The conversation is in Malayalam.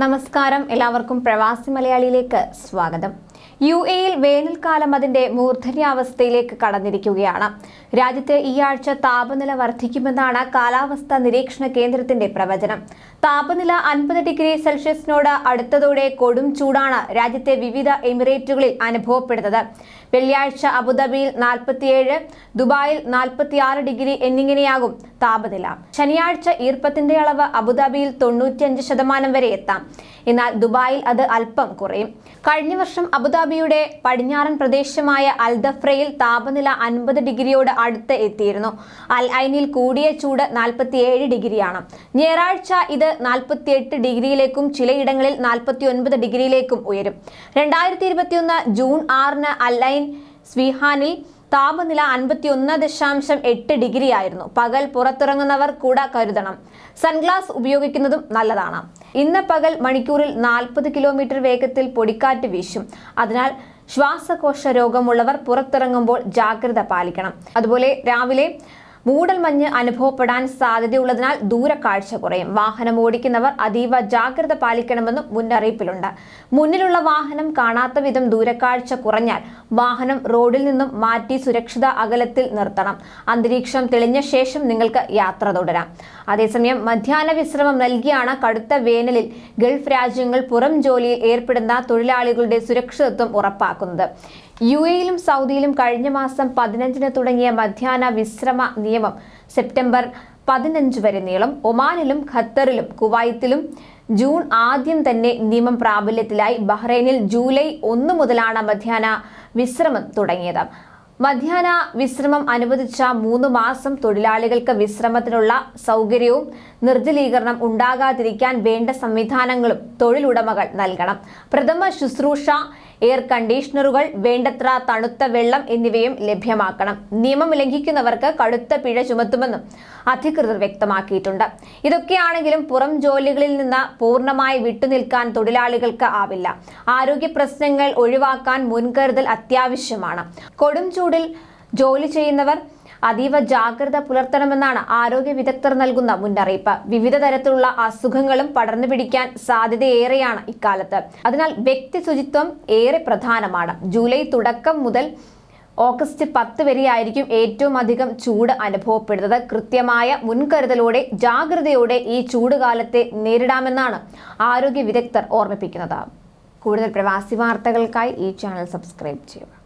നമസ്കാരം. എല്ലാവർക്കും പ്രവാസി മലയാളിയിലേക്ക് സ്വാഗതം. യു എയിൽ വേനൽക്കാലം അതിന്റെ മൂർധന്യാവസ്ഥയിലേക്ക് കടന്നിരിക്കുകയാണ്. രാജ്യത്ത് ഈ ആഴ്ച താപനില വർദ്ധിക്കുമെന്നാണ് കാലാവസ്ഥാ നിരീക്ഷണ കേന്ദ്രത്തിന്റെ പ്രവചനം. താപനില അൻപത് ഡിഗ്രി സെൽഷ്യസിനോട് അടുത്തതോടെ കൊടും ചൂടാണ് രാജ്യത്തെ വിവിധ എമിറേറ്റുകളിൽ അനുഭവപ്പെടുന്നത്. വെള്ളിയാഴ്ച അബുദാബിയിൽ നാൽപ്പത്തിയേഴ് ദുബായിൽ നാൽപ്പത്തിയാറ് ഡിഗ്രി എന്നിങ്ങനെയാകും താപനില. ശനിയാഴ്ച ഈർപ്പത്തിന്റെ അളവ് അബുദാബിയിൽ തൊണ്ണൂറ്റിയഞ്ച് ശതമാനം വരെ എത്താം. എന്നാൽ ദുബായിൽ അത് അല്പം കുറയും. കഴിഞ്ഞ വർഷം അബുദാബിയുടെ പടിഞ്ഞാറൻ പ്രദേശമായ അൽദഫ്രയിൽ താപനില അൻപത് ഡിഗ്രിയോട് അടുത്ത് എത്തിയിരുന്നു. അൽ ഐനിൽ കൂടിയ ചൂട് നാൽപ്പത്തിയേഴ് ഡിഗ്രിയാണ്. ഞായറാഴ്ച ഇത് നാൽപ്പത്തിയെട്ട് ഡിഗ്രിയിലേക്കും ചിലയിടങ്ങളിൽ നാൽപ്പത്തി ഒൻപത് ഡിഗ്രിയിലേക്കും ഉയരും. രണ്ടായിരത്തി ഇരുപത്തിയൊന്ന് ജൂൺ ആറിന് അൽ ഐൻ സ്വീഹാനിൽ താപനില അൻപത്തിയൊന്ന് ദശാംശം എട്ട് ഡിഗ്രി ആയിരുന്നു പകൽ പുറത്തിറങ്ങുന്നവർ കൂടെ കരുതണം. സൺഗ്ലാസ് ഉപയോഗിക്കുന്നതും നല്ലതാണ്. ഇന്ന് പകൽ മണിക്കൂറിൽ നാൽപ്പത് കിലോമീറ്റർ വേഗത്തിൽ പൊടിക്കാറ്റ് വീശും. അതിനാൽ ശ്വാസകോശ രോഗമുള്ളവർ പുറത്തിറങ്ങുമ്പോൾ ജാഗ്രത പാലിക്കണം. അതുപോലെ രാവിലെ മൂടൽമഞ്ഞ് അനുഭവപ്പെടാൻ സാധ്യതയുള്ളതിനാൽ ദൂരക്കാഴ്ച കുറയും. വാഹനം ഓടിക്കുന്നവർ അതീവ ജാഗ്രത പാലിക്കണമെന്നും മുന്നറിയിപ്പിലുണ്ട്. മുന്നിലുള്ള വാഹനം കാണാത്ത വിധം ദൂരക്കാഴ്ച കുറഞ്ഞാൽ വാഹനം റോഡിൽ നിന്നും മാറ്റി സുരക്ഷിത അകലത്തിൽ നിർത്തണം. അന്തരീക്ഷം തെളിഞ്ഞ ശേഷം നിങ്ങൾക്ക് യാത്ര തുടരാം. അതേസമയം മധ്യാഹ്ന വിശ്രമം നൽകിയാണ് കടുത്ത വേനലിൽ ഗൾഫ് രാജ്യങ്ങൾ പുറം ജോലിയിൽ ഏർപ്പെടുന്ന തൊഴിലാളികളുടെ സുരക്ഷിതത്വം ഉറപ്പാക്കുന്നത്. യു എയിലും സൗദിയിലും കഴിഞ്ഞ മാസം പതിനഞ്ചിന് തുടങ്ങിയ മധ്യാഹ്ന വിശ്രമ നിയമം സെപ്റ്റംബർ പതിനഞ്ച് വരെ നീളം. ഒമാനിലും ഖത്തറിലും കുവൈത്തിലും ജൂൺ ആദ്യം തന്നെ നിയമം പ്രാബല്യത്തിലായി. ബഹ്റൈനിൽ ജൂലൈ ഒന്ന് മുതലാണ് മധ്യാഹ്ന വിശ്രമം തുടങ്ങിയത്. മധ്യാഹ്ന വിശ്രമം അനുവദിച്ച മൂന്ന് മാസം തൊഴിലാളികൾക്ക് വിശ്രമത്തിനുള്ള സൗകര്യവും നിർജലീകരണം ഉണ്ടാകാതിരിക്കാൻ വേണ്ട സംവിധാനങ്ങളും തൊഴിലുടമകൾ നൽകണം. പ്രഥമ ശുശ്രൂഷ എയർ കണ്ടീഷണറുകൾ വേണ്ടത്ര തണുത്ത വെള്ളം എന്നിവയും ലഭ്യമാക്കണം. നിയമം ലംഘിക്കുന്നവർക്ക് കടുത്ത പിഴ ചുമത്തുമെന്നും അധികൃതർ വ്യക്തമാക്കിയിട്ടുണ്ട്. ഇതൊക്കെയാണെങ്കിലും പുറം ജോലികളിൽ നിന്ന് പൂർണമായി വിട്ടുനിൽക്കാൻ തൊഴിലാളികൾക്ക് ആവില്ല. ആരോഗ്യ പ്രശ്നങ്ങൾ ഒഴിവാക്കാൻ മുൻകരുതൽ അത്യാവശ്യമാണ്. കൊടും ചൂടിൽ ജോലി ചെയ്യുന്നവർ അതീവ ജാഗ്രത പുലർത്തണമെന്നാണ് ആരോഗ്യ വിദഗ്ധർ നൽകുന്ന മുന്നറിയിപ്പ്. വിവിധ തരത്തിലുള്ള അസുഖങ്ങളും പടർന്നു പിടിക്കാൻ സാധ്യതയേറെയാണ് ഇക്കാലത്ത്. അതിനാൽ വ്യക്തി ശുചിത്വം ഏറെ പ്രധാനമാണ്. ജൂലൈ തുടക്കം മുതൽ ഓഗസ്റ്റ് പത്ത് വരെയായിരിക്കും ഏറ്റവും അധികം ചൂട് അനുഭവപ്പെടുന്നത്. കൃത്യമായ മുൻകരുതലോടെ ജാഗ്രതയോടെ ഈ ചൂടുകാലത്തെ നേരിടാമെന്നാണ് ആരോഗ്യ വിദഗ്ധർ ഓർമ്മിപ്പിക്കുന്നത്. കൂടുതൽ പ്രവാസി വാർത്തകൾക്കായി ഈ ചാനൽ സബ്സ്ക്രൈബ് ചെയ്യുക.